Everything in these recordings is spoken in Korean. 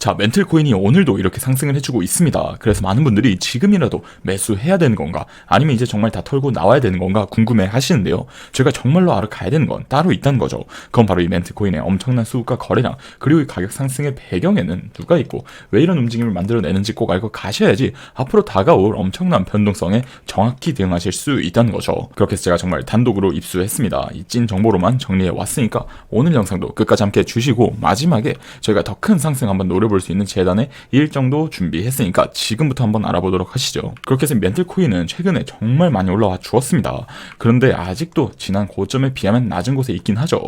자, 멘틀 코인이 오늘도 이렇게 상승을 해주고 있습니다. 그래서 많은 분들이 지금이라도 매수해야 되는 건가, 아니면 이제 정말 다 털고 나와야 되는 건가 궁금해 하시는데요. 제가 정말로 알아가야 되는 건 따로 있다는 거죠. 그건 바로 이 멘틀 코인의 엄청난 수급과 거래량, 그리고 이 가격 상승의 배경에는 누가 있고, 왜 이런 움직임을 만들어내는지 꼭 알고 가셔야지 앞으로 다가올 엄청난 변동성에 정확히 대응하실 수 있다는 거죠. 그렇게 해서 제가 정말 단독으로 입수했습니다. 이 찐 정보로만 정리해 왔으니까 오늘 영상도 끝까지 함께 해주시고 마지막에 저희가 더 큰 상승 한번 노려 볼 수 있는 재단의 일 정도 준비했으니까 지금부터 한번 알아보도록 하시죠. 그렇게 해서 멘틀 코인은 최근에 정말 많이 올라와 주었습니다. 그런데 아직도 지난 고점에 비하면 낮은 곳에 있긴 하죠.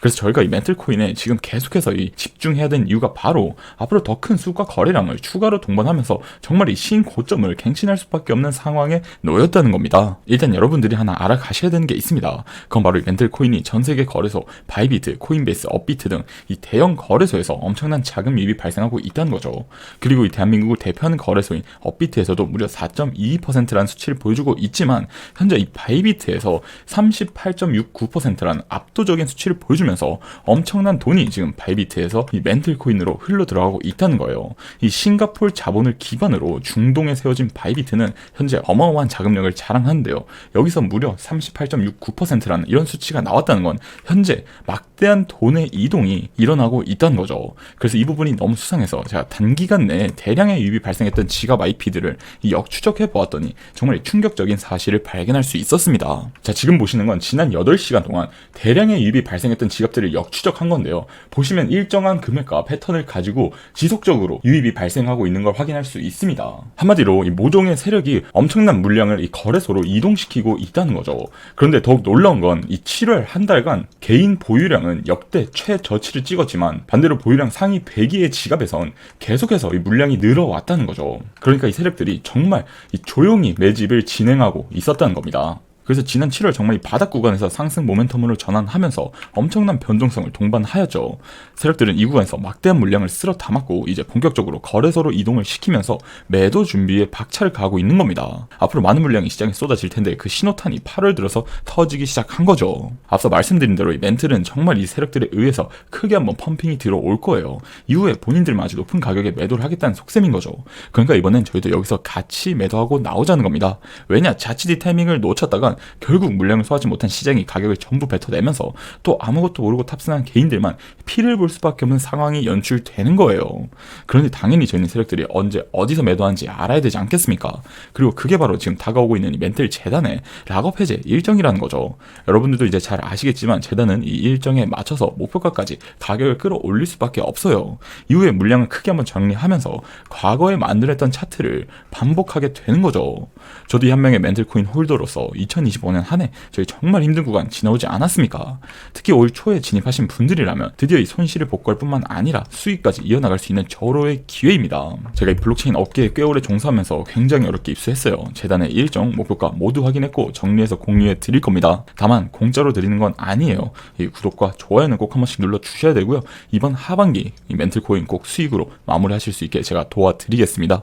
그래서 저희가 이 멘틀 코인에 지금 계속해서 이 집중해야 되는 이유가 바로 앞으로 더 큰 수익과 거래량을 추가로 동반하면서 정말 이 신고점을 갱신할 수밖에 없는 상황에 놓였다는 겁니다. 일단 여러분들이 하나 알아가셔야 되는 게 있습니다. 그건 바로 이 멘틀 코인이 전 세계 거래소 바이비트, 코인베이스, 업비트 등 이 대형 거래소에서 엄청난 자금 유입이 발생하고 있다는 거죠. 그리고 이 대한민국을 대표하는 거래소인 업비트에서도 무려 4.22%라는 수치를 보여주고 있지만 현재 이 바이비트에서 38.69%라는 압도적인 수치를 보여주면서 엄청난 돈이 지금 바이비트에서 이 멘틀 코인으로 흘러 들어가고 있다는 거예요. 이 싱가폴 자본을 기반으로 중동에 세워진 바이비트는 현재 어마어마한 자금력을 자랑하는데요. 여기서 무려 38.69%라는 이런 수치가 나왔다는 건 현재 막대한 돈의 이동이 일어나고 있다는 거죠. 그래서 이 부분이 너무 수상해 서 제가 단기간 내에 대량의 유입이 발생했던 지갑 IP들을 역추적해 보았더니 정말 충격적인 사실을 발견할 수 있었습니다. 자, 지금 보시는 건 지난 8시간 동안 대량의 유입이 발생했던 지갑들을 역추적한 건데요. 보시면 일정한 금액과 패턴을 가지고 지속적으로 유입이 발생하고 있는 걸 확인할 수 있습니다. 한마디로 이 모종의 세력이 엄청난 물량을 이 거래소로 이동시키고 있다는 거죠. 그런데 더욱 놀라운 건 이 7월 한 달간 개인 보유량은 역대 최저치를 찍었지만 반대로 보유량 상위 100위의 지갑에 선 계속해서 이 물량이 늘어왔다는 거죠. 그러니까 이 세력들이 정말 이 조용히 매집을 진행하고 있었다는 겁니다. 그래서 지난 7월 정말 이 바닥 구간에서 상승 모멘텀으로 전환하면서 엄청난 변동성을 동반하였죠. 세력들은 이 구간에서 막대한 물량을 쓸어 담았고 이제 본격적으로 거래소로 이동을 시키면서 매도 준비에 박차를 가하고 있는 겁니다. 앞으로 많은 물량이 시장에 쏟아질 텐데 그 신호탄이 8월 들어서 터지기 시작한 거죠. 앞서 말씀드린 대로 이 멘틀은 정말 이 세력들에 의해서 크게 한번 펌핑이 들어올 거예요. 이후에 본인들만 아주 높은 가격에 매도를 하겠다는 속셈인 거죠. 그러니까 이번엔 저희도 여기서 같이 매도하고 나오자는 겁니다. 왜냐 자칫 이 타이밍을 놓쳤다간 결국 물량을 소화하지 못한 시장이 가격을 전부 뱉어내면서 또 아무것도 모르고 탑승한 개인들만 피를 볼 수밖에 없는 상황이 연출되는 거예요. 그런데 당연히 저희는 세력들이 언제 어디서 매도하는지 알아야 되지 않겠습니까? 그리고 그게 바로 지금 다가오고 있는 이 멘틀 재단의 락업 해제 일정이라는 거죠. 여러분들도 이제 잘 아시겠지만 재단은 이 일정에 맞춰서 목표가까지 가격을 끌어올릴 수밖에 없어요. 이후에 물량을 크게 한번 정리하면서 과거에 만들었던 차트를 반복하게 되는 거죠. 저도 이한 명의 멘틀 코인 홀더로서 2025년 한 해 저희 정말 힘든 구간 지나오지 않았습니까? 특히 올 초에 진입하신 분들이라면 드디어 이 손실을 복구할 뿐만 아니라 수익까지 이어나갈 수 있는 절호의 기회입니다. 제가 이 블록체인 업계에 꽤 오래 종사하면서 굉장히 어렵게 입수했어요. 재단의 일정, 목표가 모두 확인했고 정리해서 공유해 드릴 겁니다. 다만 공짜로 드리는 건 아니에요. 이 구독과 좋아요는 꼭 한 번씩 눌러 주셔야 되고요. 이번 하반기 이 멘틀 코인 꼭 수익으로 마무리하실 수 있게 제가 도와드리겠습니다.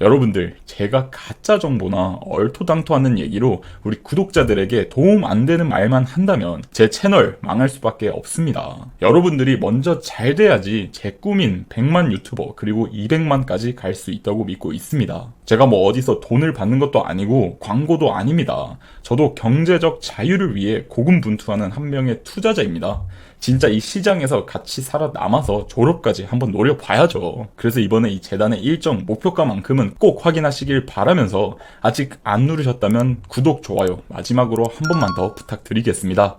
여러분들, 제가 가짜 정보나 얼토당토하는 얘기로 우리 구독자들에게 도움 안 되는 말만 한다면 제 채널 망할 수밖에 없습니다. 여러분들이 먼저 잘 돼야지 제 꿈인 100만 유튜버 그리고 200만까지 갈 수 있다고 믿고 있습니다. 제가 뭐 어디서 돈을 받는 것도 아니고 광고도 아닙니다. 저도 경제적 자유를 위해 고군분투하는 한 명의 투자자입니다. 진짜 이 시장에서 같이 살아남아서 졸업까지 한번 노려봐야죠. 그래서 이번에 이 재단의 일정 목표가만큼은 꼭 확인하시길 바라면서 아직 안 누르셨다면 구독, 좋아요 마지막으로 한 번만 더 부탁드리겠습니다.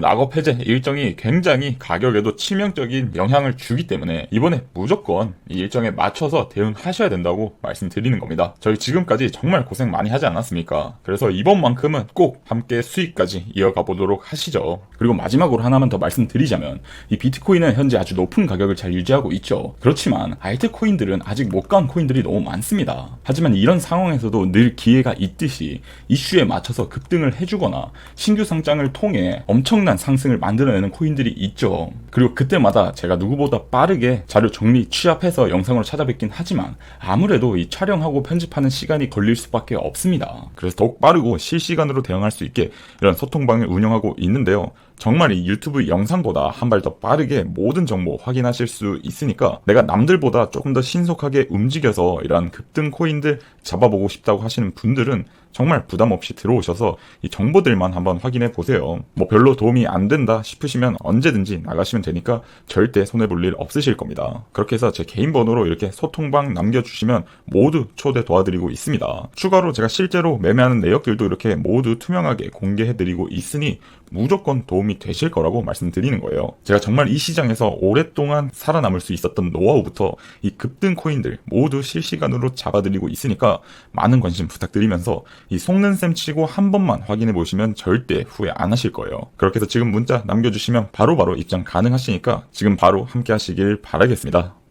락업 해제 일정이 굉장히 가격에도 치명적인 영향을 주기 때문에 이번에 무조건 이 일정에 맞춰서 대응하셔야 된다고 말씀드리는 겁니다. 저희 지금까지 정말 고생 많이 하지 않았습니까? 그래서 이번만큼은 꼭 함께 수익까지 이어가 보도록 하시죠. 그리고 마지막으로 하나만 더 말씀드리자면 이 비트코인은 현재 아주 높은 가격을 잘 유지하고 있죠. 그렇지만 알트코인들은 아직 못 간 코인들이 너무 많습니다. 하지만 이런 상황에서도 늘 기회가 있듯이 이슈에 맞춰서 급등을 해주거나 신규 상장을 통해 엄청 난 상승을 만들어내는 코인들이 있죠. 그리고 그때마다 제가 누구보다 빠르게 자료 정리 취합해서 영상으로 찾아뵙긴 하지만 아무래도 이 촬영하고 편집하는 시간이 걸릴 수밖에 없습니다. 그래서 더욱 빠르고 실시간으로 대응할 수 있게 이런 소통방을 운영하고 있는데요. 정말 이 유튜브 영상보다 한 발 더 빠르게 모든 정보 확인하실 수 있으니까 내가 남들보다 조금 더 신속하게 움직여서 이런 급등 코인들 잡아보고 싶다고 하시는 분들은 정말 부담 없이 들어오셔서 이 정보들만 한번 확인해 보세요. 뭐 별로 도움이 안 된다 싶으시면 언제든지 나가시면 되니까 절대 손해볼 일 없으실 겁니다. 그렇게 해서 제 개인 번호로 이렇게 소통방 남겨주시면 모두 초대 도와드리고 있습니다. 추가로 제가 실제로 매매하는 내역들도 이렇게 모두 투명하게 공개해드리고 있으니 무조건 도움 이 되실 거라고 말씀드리는 거예요. 제가 정말 이 시장에서 오랫동안 살아남을 수 있었던 노하우부터 이 급등 코인들 모두 실시간으로 잡아드리고 있으니까 많은 관심 부탁드리면서 이 속는 셈 치고 한 번만 확인해 보시면 절대 후회 안 하실 거예요. 그렇게 해서 지금 문자 남겨주시면 바로바로 입장 가능하시니까 지금 바로 함께 하시길 바라겠습니다.